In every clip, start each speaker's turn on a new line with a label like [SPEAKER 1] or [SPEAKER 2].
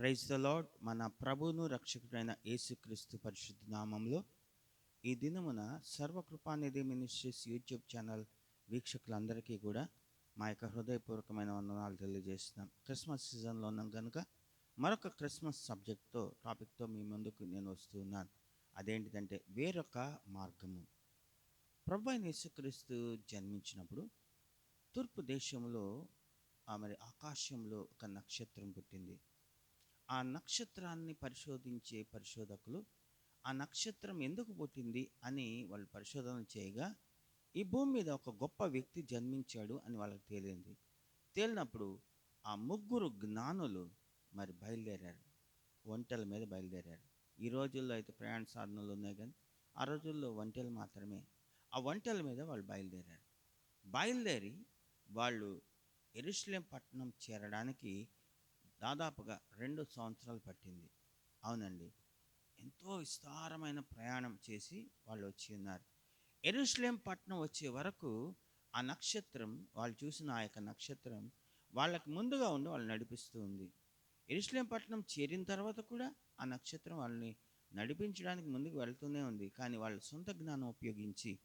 [SPEAKER 1] Praise the lord మన ప్రభువును రక్షకుడైన యేసుక్రీస్తు పరిశుద్ధ నామంలో ఈ దినమున సర్వకృపానిధి మినిస్ట్రీస్ యూట్యూబ్ ఛానల్ వీక్షకులందరికీ కూడా మా యొక్క హృదయపూర్వకమైన వందనాలు తెలియజేస్తున్నాం. క్రిస్మస్ సీజన్లో ఉన్నాం కనుక మరొక క్రిస్మస్ సబ్జెక్ట్తో టాపిక్తో మీ ముందుకు నేను వస్తున్నాను అదేంటిదంటే వేరొక మార్గము. ప్రభు అయిన యేసుక్రీస్తు జన్మించినప్పుడు తూర్పు దేశంలో ఆ మరి ఆకాశంలో ఒక నక్షత్రం పుట్టింది. ఆ నక్షత్రాన్ని పరిశోధించే పరిశోధకులు ఆ నక్షత్రం ఎందుకు పుట్టింది అని వాళ్ళు పరిశోధన చేయగా ఈ భూమి మీద ఒక గొప్ప వ్యక్తి జన్మించాడు అని వాళ్ళకి తేలింది. తేలినప్పుడు ఆ ముగ్గురు జ్ఞానులు మరి బయలుదేరారు ఒంటెల మీద బయలుదేరారు. ఈ రోజుల్లో అయితే ప్రయాణ సాధనలు ఉన్నాయి కానీ ఆ రోజుల్లో ఒంటెలు మాత్రమే. ఆ ఒంటెల మీద వాళ్ళు బయలుదేరారు. బయలుదేరి వాళ్ళు ఎరుషలేం పట్టణం చేరడానికి దాదాపుగా రెండు సంవత్సరాలు పట్టింది. అవునండి. ఎంతో విస్తారమైన ప్రయాణం చేసి వాళ్ళు వచ్చి ఉన్నారు. ఎరుస్లేం పట్టణం వచ్చే వరకు ఆ నక్షత్రం వాళ్ళు చూసిన ఆ యొక్క నక్షత్రం వాళ్ళకి ముందుగా ఉండి వాళ్ళు నడిపిస్తూ ఉంది. ఎరుస్లేం పట్టణం చేరిన తర్వాత కూడా ఆ నక్షత్రం వాళ్ళని నడిపించడానికి ముందుకు వెళ్తూనే ఉంది. కానీ వాళ్ళ సొంత జ్ఞానం ఉపయోగించి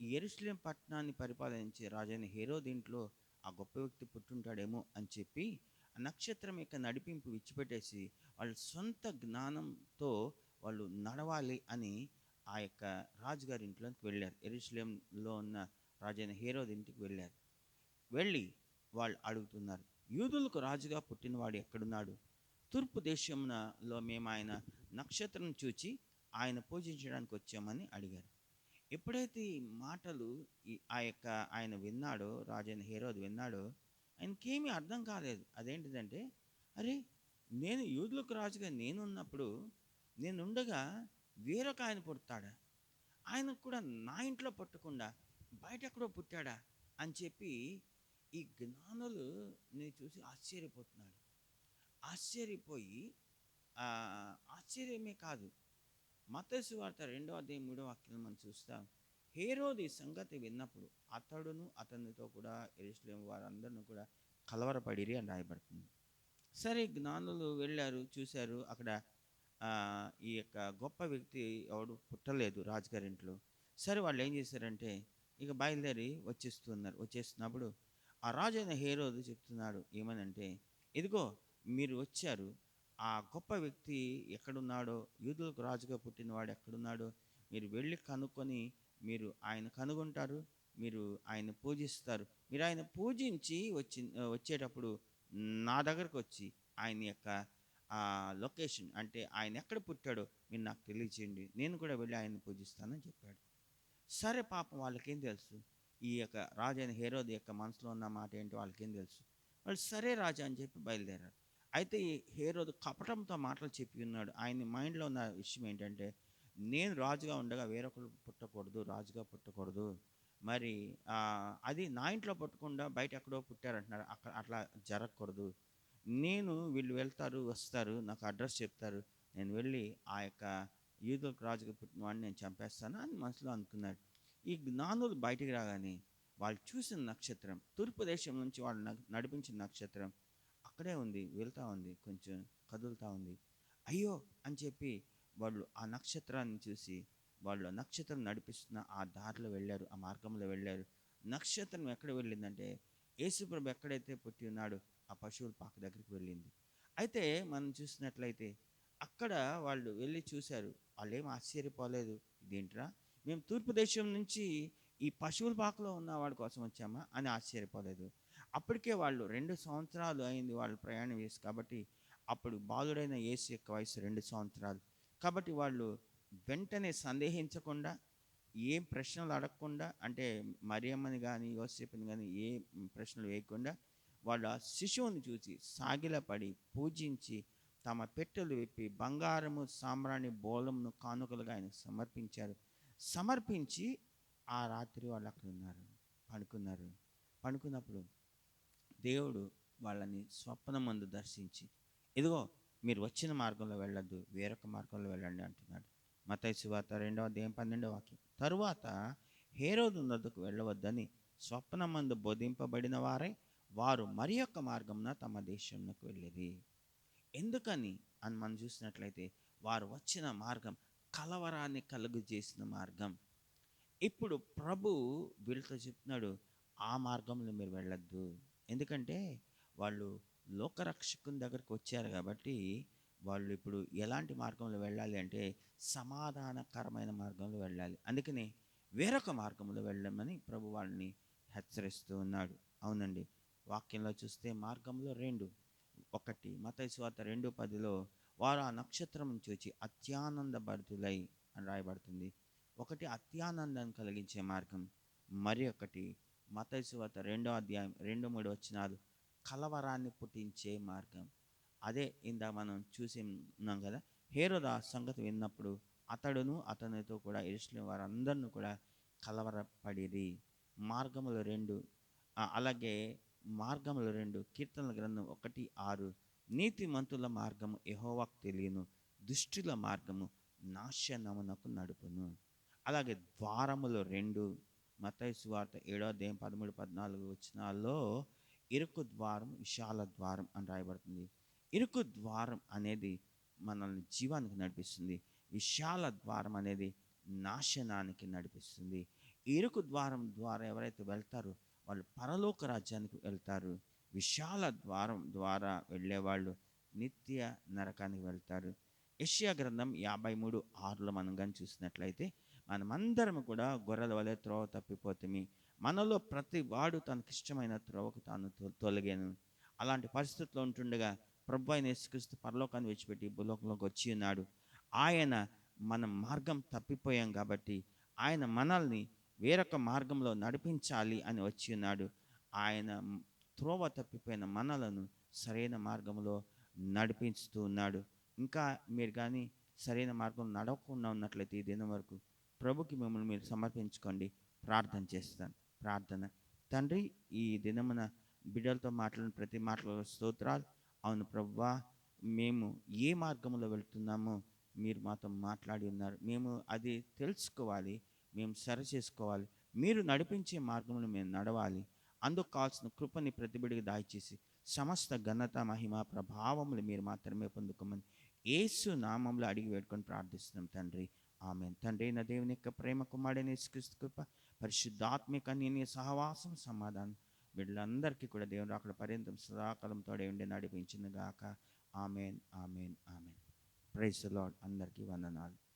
[SPEAKER 1] ఈ ఎరుషలేం పట్టణాన్ని పరిపాలించే రాజైన హేరో దీంట్లో ఆ గొప్ప వ్యక్తి పుట్టుంటాడేమో అని చెప్పి నక్షత్రం యొక్క నడిపింపు విచ్చిపెట్టేసి వాళ్ళ సొంత జ్ఞానంతో వాళ్ళు నడవాలి అని ఆ యొక్క రాజుగారి ఇంట్లోకి వెళ్ళారు. ఎరుస్లేంలో ఉన్న రాజైన హీరోది ఇంటికి వెళ్ళారు. వెళ్ళి వాళ్ళు అడుగుతున్నారు యూదులకు రాజుగా పుట్టినవాడు ఎక్కడున్నాడు? తూర్పు దేశంలో మేము ఆయన నక్షత్రం చూచి ఆయన పూజించడానికి వచ్చామని అడిగారు. ఎప్పుడైతే ఈ మాటలు ఆ యొక్క ఆయన విన్నాడో రాజైన హీరోది విన్నాడో ఆయనకేమీ అర్థం కాలేదు. అదేంటిదంటే అరే నేను యూదులకు రాజుగా నేను ఉన్నప్పుడు నేను ఉండగా వేరొక ఆయన పుడతాడా? ఆయనకు కూడా నా ఇంట్లో పుట్టకుండా బయట ఎక్కడో పుట్టాడా? అని చెప్పి ఈ జ్ఞానులు నేను చూసి ఆశ్చర్యపోతున్నాడు ఆశ్చర్యపోయి ఆశ్చర్యమే కాదు. మతసు వార్త రెండో అధ్యాయం మూడో వాక్యం మనం చూస్తాం. హేరోది సంగతి విన్నప్పుడు అతడును అతనితో కూడా ఎరుసలేం వారందరిని కూడా కలవరపడిరి అని రాయబడుతుంది. సరే జ్ఞానులు వెళ్ళారు చూశారు అక్కడ ఈ యొక్క గొప్ప వ్యక్తి ఎవడు పుట్టలేదు రాజుగారింట్లో. సరే వాళ్ళు ఏం చేశారంటే ఇక బయలుదేరి వచ్చేస్తున్నారు వచ్చేస్తున్నప్పుడు ఆ రాజైన హేరోదు చెప్తున్నాడు ఏమనంటే ఇదిగో మీరు వచ్చారు ఆ గొప్ప వ్యక్తి ఎక్కడున్నాడో యూదులకు రాజుగా పుట్టినవాడు ఎక్కడున్నాడో మీరు వెళ్ళి కనుక్కొని మీరు ఆయన కనుగొంటారు మీరు ఆయన పూజిస్తారు. మీరు ఆయన పూజించి వచ్చి వచ్చేటప్పుడు నా దగ్గరకు వచ్చి ఆయన యొక్క లొకేషన్ అంటే ఆయన ఎక్కడ పుట్టాడో మీరు నాకు తెలియచేయండి నేను కూడా వెళ్ళి ఆయన పూజిస్తానని చెప్పాడు. సరే పాపం వాళ్ళకేం తెలుసు? ఈ యొక్క రాజైన హేరోది యొక్క మనసులో ఉన్న మాట ఏంటి వాళ్ళకేం తెలుసు? వాళ్ళు సరే రాజా అని చెప్పి బయలుదేరారు. అయితే ఈ హేరోదు కపటంతో మాటలు చెప్పి ఉన్నాడు. ఆయన మైండ్లో ఉన్న విషయం ఏంటంటే నేను రాజుగా ఉండగా వేరొకరు పుట్టకూడదు రాజుగా పుట్టకూడదు. మరి అది నా ఇంట్లో పుట్టకుండా బయట ఎక్కడో పుట్టారంటున్నారు. అక్కడ అట్లా జరగకూడదు. నేను వీళ్ళు వెళ్తారు వస్తారు నాకు అడ్రస్ చెప్తారు. నేను వెళ్ళి ఆ యొక్క యూదులకు రాజుగా పుట్టిన వాడిని నేను చంపేస్తాను అని మనసులో అనుకున్నాడు ఈ జ్ఞానులు బయటికి రాగానే వాళ్ళు చూసిన నక్షత్రం తూర్పు దేశం నుంచి వాళ్ళు నడిపించిన నక్షత్రం అక్కడే ఉంది వెళ్తూ ఉంది కొంచెం కదులుతూ ఉంది. అయ్యో అని చెప్పి వాళ్ళు ఆ నక్షత్రాన్ని చూసి వాళ్ళు నక్షత్రం నడిపిస్తున్న ఆ దారిలో వెళ్ళారు ఆ మార్గంలో వెళ్ళారు. నక్షత్రం ఎక్కడ వెళ్ళిందంటే యేసుప్రభు ఎక్కడైతే పుట్టి ఉన్నాడో ఆ పశువుల పాక దగ్గరికి వెళ్ళింది. అయితే మనం చూసినట్లయితే అక్కడ వాళ్ళు వెళ్ళి చూశారు వాళ్ళు ఏం ఆశ్చర్యపోలేదు. ఇదేంట్రా? మేము తూర్పు దేశం నుంచి ఈ పశువుల పాకలో ఉన్న వాడి కోసం వచ్చామా అని ఆశ్చర్యపోలేదు. అప్పటికే వాళ్ళు రెండు సంవత్సరాలు అయింది వాళ్ళు ప్రయాణం చేసి కాబట్టి అప్పుడు బాలుడైన ఏసు యొక్క వయసు రెండు సంవత్సరాలు. కాబట్టి వాళ్ళు వెంటనే సందేహించకుండా ఏం ప్రశ్నలు అడగకుండా అంటే మరియమ్మని కానీ యోసేపుని కానీ ఏ ప్రశ్నలు వేయకుండా వాళ్ళు ఆ శిశువుని చూసి సాగిలపడి పూజించి తమ పెట్టెలు విప్పి బంగారము సాంబ్రాణి బోలమును కానుకలుగా ఆయన సమర్పించారు. సమర్పించి ఆ రాత్రి వాళ్ళు అక్కడ ఉన్నారు పడుకున్నారు. పడుకున్నప్పుడు దేవుడు వాళ్ళని స్వప్నమందు దర్శించి ఇదిగో మీరు వచ్చిన మార్గంలో వెళ్ళొద్దు వేరొక మార్గంలో వెళ్ళండి అంటున్నాడు. మతై సువార్త రెండవ అధ్యాయం పన్నెండవ వాక్యం. తరువాత హేరోదు నొద్దకు వెళ్ళవద్దని స్వప్నమందు బోధింపబడిన వారే వారు మరి యొక్క మార్గంన తమ దేశంలోకి వెళ్ళేది. ఎందుకని? అని మనం చూసినట్లయితే వారు వచ్చిన మార్గం కలవరాన్ని కలుగు చేసిన మార్గం. ఇప్పుడు ప్రభు వీళ్ళతో చెప్తున్నాడు ఆ మార్గంలో మీరు వెళ్ళొద్దు. ఎందుకంటే వాళ్ళు లోకరక్షకుని దగ్గరకు వచ్చారు కాబట్టి వాళ్ళు ఇప్పుడు ఎలాంటి మార్గంలో వెళ్ళాలి అంటే సమాధానకరమైన మార్గంలో వెళ్ళాలి. అందుకని వేరొక మార్గంలో వెళ్ళమని ప్రభు వాళ్ళని హెచ్చరిస్తూ ఉన్నాడు. అవునండి. వాక్యంలో చూస్తే మార్గంలో రెండు. ఒకటి మతైస్వాత రెండు పదిలో వారు ఆ నక్షత్రం చూచి అత్యానంద భరితులై అని రాయబడుతుంది. ఒకటి అత్యానందాన్ని కలిగించే మార్గం. మరి ఒకటి మతైసువాత రెండో అధ్యాయం రెండు మూడు వచ్చినాలు కలవరాన్ని పుట్టించే మార్గం. అదే ఇందా మనం చూసి ఉన్నాం కదా హేరోద సంగతి విన్నప్పుడు అతడును అతనితో కూడా ఇరుషులు వారందరిని కూడా కలవరపడిరి. మార్గములు రెండు. అలాగే మార్గములు రెండు. కీర్తనల గ్రంథం ఒకటి ఆరు. నీతిమంతుల మార్గము ఎహోవాకు తెలియను. దుష్టుల మార్గము నాశనమునకు నడుపును. అలాగే ద్వారములు రెండు. మతయి సువార్త ఏడో అధ్యాయం పదమూడు పద్నాలుగు వచ్చినాల్లో ఇరుకు ద్వారం విశాల ద్వారం అని రాయబడుతుంది. ఇరుకు ద్వారం అనేది మనల్ని జీవానికి నడిపిస్తుంది. విశాల ద్వారం అనేది నాశనానికి నడిపిస్తుంది. ఇరుకు ద్వారం ద్వారా ఎవరైతే వెళ్తారో వాళ్ళు పరలోక రాజ్యానికి వెళ్తారు. విశాల ద్వారం ద్వారా వెళ్ళేవాళ్ళు నిత్య నరకానికి వెళ్తారు. యష్యా గ్రంథం యాభై మూడు ఆరులో మనం కానీ చూసినట్లయితే మనమందరం కూడా గొర్రెల వలె త్రోవ తప్పిపోతుంది మనలో ప్రతి వాడు తనకి ఇష్టమైన త్రోవకు తాను తొలగాను. అలాంటి పరిస్థితుల్లో ఉంటుండగా ప్రభు ఆయన యేసుక్రీస్తు పరలోకాన్ని విడిచిపెట్టి భూలోకంలోకి వచ్చి ఉన్నాడు. ఆయన మన మార్గం తప్పిపోయాం కాబట్టి ఆయన మనల్ని వేరొక మార్గంలో నడిపించాలి అని వచ్చి ఉన్నాడు. ఆయన త్రోవ తప్పిపోయిన మనలను సరైన మార్గంలో నడిపిస్తూ ఉన్నాడు. ఇంకా మీరు కానీ సరైన మార్గం నడవకుండా ఉన్నట్లయితే ఈ దినం వరకు ప్రభుకి మిమ్మల్ని మీరు సమర్పించుకోండి. ప్రార్థన చేస్తాను. ప్రార్థన. తండ్రి ఈ దినమున బిడ్డలతో మాట్లాడిన ప్రతి మాటలో స్తోత్రాలు. అవును ప్రభువా మేము ఏ మార్గంలో వెళ్తున్నామో మీరు మాతో మాట్లాడి ఉన్నారు. మేము అది తెలుసుకోవాలి. మేము సరి చేసుకోవాలి. మీరు నడిపించే మార్గంలో మేము నడవాలి. అందుకు కావాల్సిన కృపని ప్రతిబిడికి దాయిచేసి సమస్త ఘనత మహిమ ప్రభావములు మీరు మాత్రమే పొందుకోమని ఏసు నామంలో అడిగి వేడుకొని ప్రార్థిస్తున్నాం తండ్రి. ఆమె తండ్రి అయిన దేవుని యొక్క ప్రేమ కుమారుడైన యేసుక్రీస్తు కృప పరిశుద్ధాత్మిక నేను సహవాసం సమాధానం వీళ్ళందరికీ కూడా దేవుని అక్కడ పర్యంతం సదాకాలం తోడే ఉండి నడిపించింది గాక. Amen amen amen. Praise Lord అందరికీ వందనాలు.